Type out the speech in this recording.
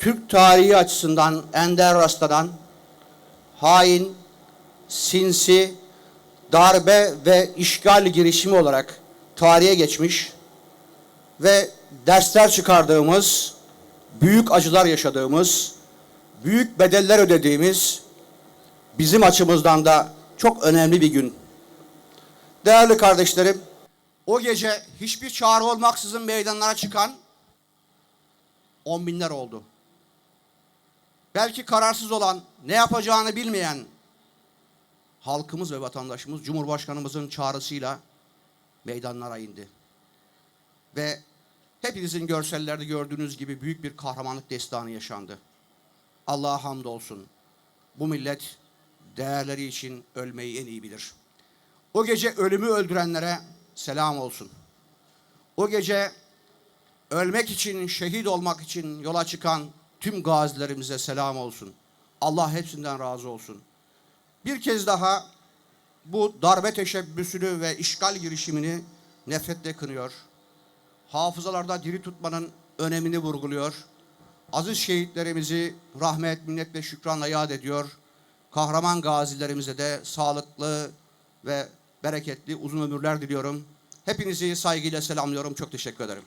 Türk tarihi açısından ender rastlanan hain, sinsi, darbe ve işgal girişimi olarak tarihe geçmiş ve dersler çıkardığımız, büyük acılar yaşadığımız, büyük bedeller ödediğimiz bizim açımızdan da çok önemli bir gün. Değerli kardeşlerim, o gece hiçbir çağrı olmaksızın meydanlara çıkan on binler oldu. Belki kararsız olan, ne yapacağını bilmeyen halkımız ve vatandaşımız Cumhurbaşkanımızın çağrısıyla meydanlara indi. Ve hepinizin görsellerde gördüğünüz gibi büyük bir kahramanlık destanı yaşandı. Allah'a hamdolsun. Bu millet değerleri için ölmeyi en iyi bilir. O gece ölümü öldürenlere selam olsun. O gece ölmek için, şehit olmak için yola çıkan tüm gazilerimize selam olsun. Allah hepsinden razı olsun. Bir kez daha bu darbe teşebbüsünü ve işgal girişimini nefretle kınıyor. Hafızalarda diri tutmanın önemini vurguluyor. Aziz şehitlerimizi rahmet, minnet ve şükranla yad ediyor. Kahraman gazilerimize de sağlıklı ve bereketli uzun ömürler diliyorum. Hepinizi saygıyla selamlıyorum. Çok teşekkür ederim.